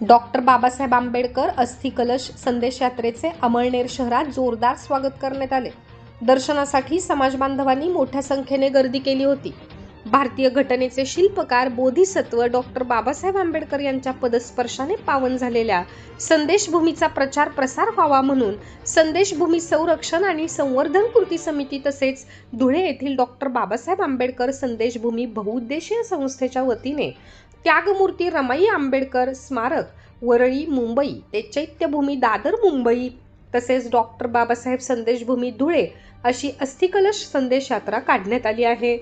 Doctor Babasaheb Ambedkar अस्थि कलश संदेश यात्रेचे अमळनेर शहरात जोरदार स्वागत करण्यात आले. दर्शनासाठी समाज बांधवांनी मोठ्या संख्येने गर्दी केली होती. भारतीय घटनेचे शिल्पकार बोधिसत्व डॉक्टर बाबासाहेब आंबेडकर यांच्या पदस्पर्शाने पावन झालेल्या संदेशभूमीचा प्रचार प्रसार व्हावा म्हणून संदेशभूमी संरक्षण आणि संवर्धन कृती समिती तसेच धुळे येथील डॉक्टर बाबासाहेब आंबेडकर संदेशभूमी बहुउद्देशीय संस्थेच्या वतीने त्यागमूर्ती रमाई आंबेडकर स्मारक वरळी मुंबई ते चैत्यभूमी दादर मुंबई. तसेच डॉक्टर बाबासाहेब संदेशभूमी धुळे अशी अस्थिकलश संदेश यात्रा काढण्यात आली आहे.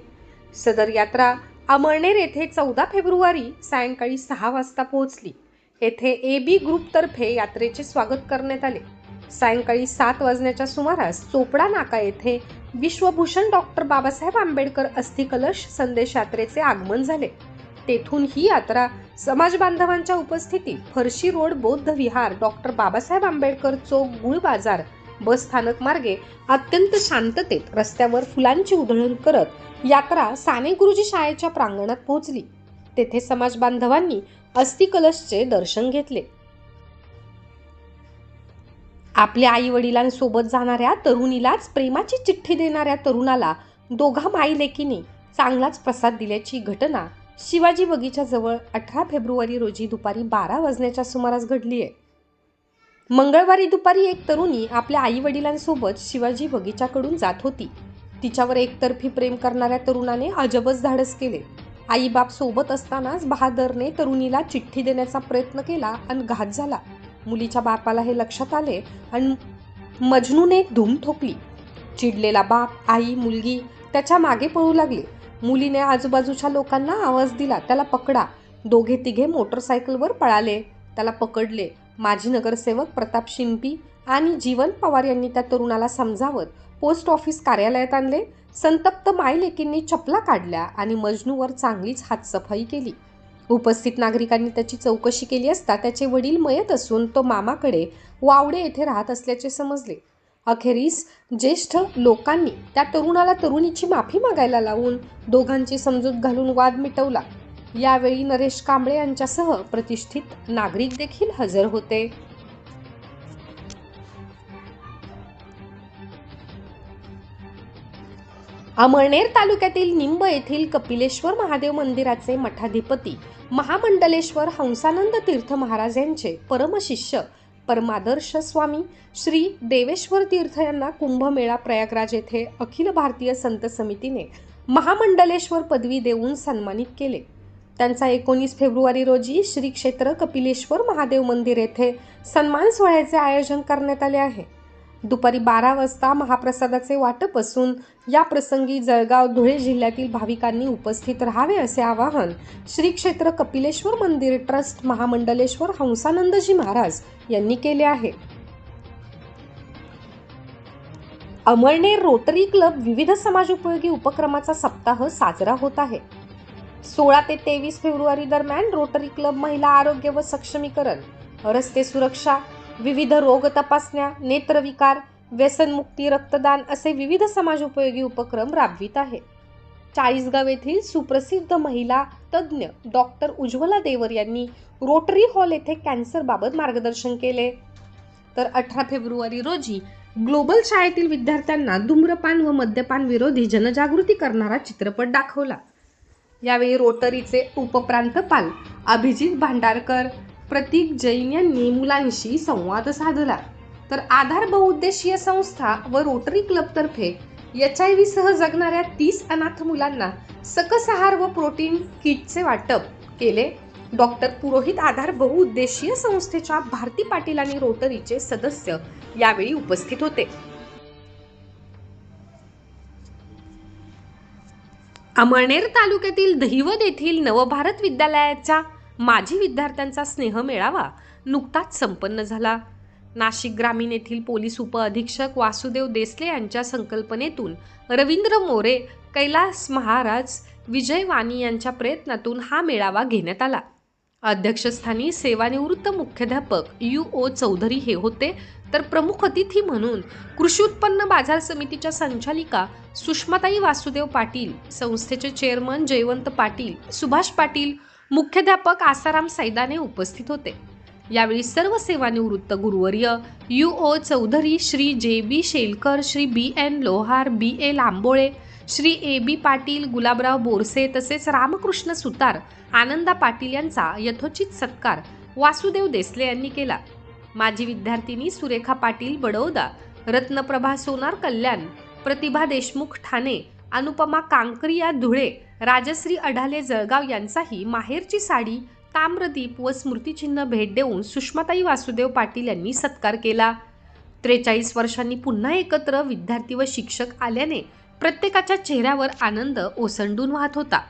सदर यात्रा अमळनेर येथे चौदा फेब्रुवारी सायंकाळी सहा वाजता पोहोचली. येथे ए बी ग्रुपतर्फे यात्रेचे स्वागत करण्यात आले. सायंकाळी सात वाजण्याच्या सुमारास चोपडा नाका येथे विश्वभूषण डॉक्टर बाबासाहेब आंबेडकर अस्थिकलश संदेश यात्रेचे आगमन झाले. तेथून ही यात्रा समाज बांधवांच्या उपस्थितीत फरशी रोड बौद्ध विहार डॉक्टर बाबासाहेब आंबेडकर चौक गुळ बाजार बस स्थानक मार्गे अत्यंत शांततेत रस्त्यावर फुलांची उधळण करत यात्रा साने गुरुजी शाळेच्या प्रांगणात पोहोचली. तेथे समाज बांधवांनी अस्थिकलशचे दर्शन घेतले. आपल्या आई वडिलांसोबत जाणाऱ्या तरुणीलाच प्रेमाची चिठ्ठी देणाऱ्या तरुणाला दोघा माई लेकीने चांगलाच प्रसाद दिल्याची घटना शिवाजी बगीच्याजवळ अठरा फेब्रुवारी रोजी दुपारी बारा वाजण्याच्या सुमारास घडली आहे मंगळवारी दुपारी एक तरुणी आपल्या आई वडिलांसोबत शिवाजी बगीच्याकडून जात होती. तिच्यावर एकतर्फी प्रेम करणाऱ्या तरुणाने अजबच धाडस केले. आईबाप सोबत असतानाच बहादरने तरुणीला चिठ्ठी देण्याचा प्रयत्न केला आणि घात झाला. मुलीच्या बापाला हे लक्षात आले आणि मजनूने धूम ठोकली. चिडलेला बाप आई मुलगी त्याच्यामागे पळू लागले. मुलीने आजूबाजूच्या लोकांना आवाज दिला त्याला पकडा. दोघे तिघे मोटरसायकलवर पळाले. त्याला पकडले. माजी नगरसेवक प्रताप शिंपी आणि जीवन पवार यांनी त्या तरुणाला समजावत पोस्ट ऑफिस कार्यालयात आणले. संतप्त मायलेकींनी चपला काढल्या आणि मजनूवर चांगलीच हातसफाई केली. उपस्थित नागरिकांनी त्याची चौकशी केली असता त्याचे वडील मयत असून तो मामाकडे वावडे येथे राहत असल्याचे समजले. अखेरीस ज्येष्ठ लोकांनी त्या तरुणाला तरुणीची माफी मागायला लावून दोघांची समजूत घालून वाद मिटवला. यावेळी नरेश कांबळे यांच्यासह प्रतिष्ठित नागरिक देखील हजर होते. अमळनेर तालुक्यातील निंब येथील कपिलेश्वर महादेव मंदिराचे मठाधिपती महामंडलेश्वर हंसानंद तीर्थ महाराज यांचे परमशिष्य परमादर्श स्वामी श्री देवेश्वर तीर्थ यांना कुंभमेळा प्रयागराज येथे अखिल भारतीय संत समितीने महामंडलेश्वर पदवी देऊन सन्मानित केले. त्यांचा एकोणीस फेब्रुवारी रोजी श्री क्षेत्र कपिलेश्वर महादेव मंदिर येथे सन्मान सोहळ्याचे आयोजन करण्यात आले आहे. दुपारी बारा वाजता महाप्रसादाचे वाटप असून या प्रसंगी जळगाव धुळे जिल्ह्यातील भाविकांनी उपस्थित राहावे असे आवाहन श्री क्षेत्र कपिलेश्वर मंदिर ट्रस्ट महामंडलेश्वर हंसानंदजी महाराज यांनी केले आहे. अमळनेर रोटरी क्लब विविध समाजोपयोगी उपक्रमाचा सप्ताह साजरा होत आहे. सोळा ते तेवीस फेब्रुवारी दरम्यान रोटरी क्लब महिला आरोग्य व सक्षमीकरण रस्ते सुरक्षा विविध रोग तपासण्या नेत्रविकार व्यसनमुक्ती रक्तदान असे विविध समाजोपयोगी उपक्रम राबवित आहे चाळीसगाव येथील सुप्रसिद्ध महिला तज्ज्ञ डॉक्टर उज्ज्वला देवर यांनी रोटरी हॉल येथे कॅन्सरबाबत मार्गदर्शन केले. तर अठरा फेब्रुवारी रोजी ग्लोबल शाळेतील विद्यार्थ्यांना धूम्रपान व मद्यपान विरोधी जनजागृती करणारा चित्रपट दाखवला. यावेळी रोटरीचे उपप्रांतपाल अभिजित भांडारकर प्रतीक जैन यांनी मुलांशी संवाद साधला. तर आधार बहुउद्देशीय संस्था व रोटरी क्लबतर्फे एच आय व्ही सह जगणाऱ्या तीस अनाथ मुलांना सकस आहार व प्रोटीन किटचे वाटप केले. डॉक्टर पुरोहित आधार बहुउद्देशीय संस्थेच्या भारती पाटील आणि रोटरीचे सदस्य यावेळी उपस्थित होते. अमळनेर तालुक्यातील दहिवद येथील नवभारत विद्यालयाच्या माजी विद्यार्थ्यांचा स्नेह मेळावा नुकताच संपन्न झाला. नाशिक ग्रामीण येथील पोलीस उपअधीक्षक वासुदेव देसले यांच्या संकल्पनेतून रवींद्र मोरे कैलास महाराज विजय वाणी यांच्या प्रयत्नातून हा मेळावा घेण्यात आला. अध्यक्षस्थानी सेवानिवृत्त मुख्याध्यापक यू. ओ. चौधरी हे होते. तर प्रमुख अतिथी म्हणून कृषी उत्पन्न बाजार समितीच्या संचालिका सुषमाताई वासुदेव पाटील संस्थेचे चेअरमन जयवंत पाटील सुभाष पाटील मुख्याध्यापक आसाराम सैदाने उपस्थित होते. यावेळी सर्व सेवानिवृत्त गुरुवर्य U O Chaudhari Shri J B Shelkar Shri B N Lohar B A Lambole Shri A B Patil Gulabrao Borse तसेच रामकृष्ण सुतार आनंदा पाटील यांचा यथोचित सत्कार वासुदेव देसले यांनी केला. माजी विद्यार्थिनी सुरेखा पाटील बडौदा रत्नप्रभा सोनार कल्याण प्रतिभा देशमुख ठाणे अनुपमा कांकरिया धुळे राजश्री अढाले जळगाव यांचाही माहेरची साडी ताम्रदीप व स्मृतिचिन्ह भेट देऊन सुषमाताई वासुदेव पाटील यांनी सत्कार केला. त्रेचाळीस वर्षांनी पुन्हा एकत्र विद्यार्थी व शिक्षक आल्याने प्रत्येकाच्या चेहऱ्यावर आनंद ओसंडून वाहत होता.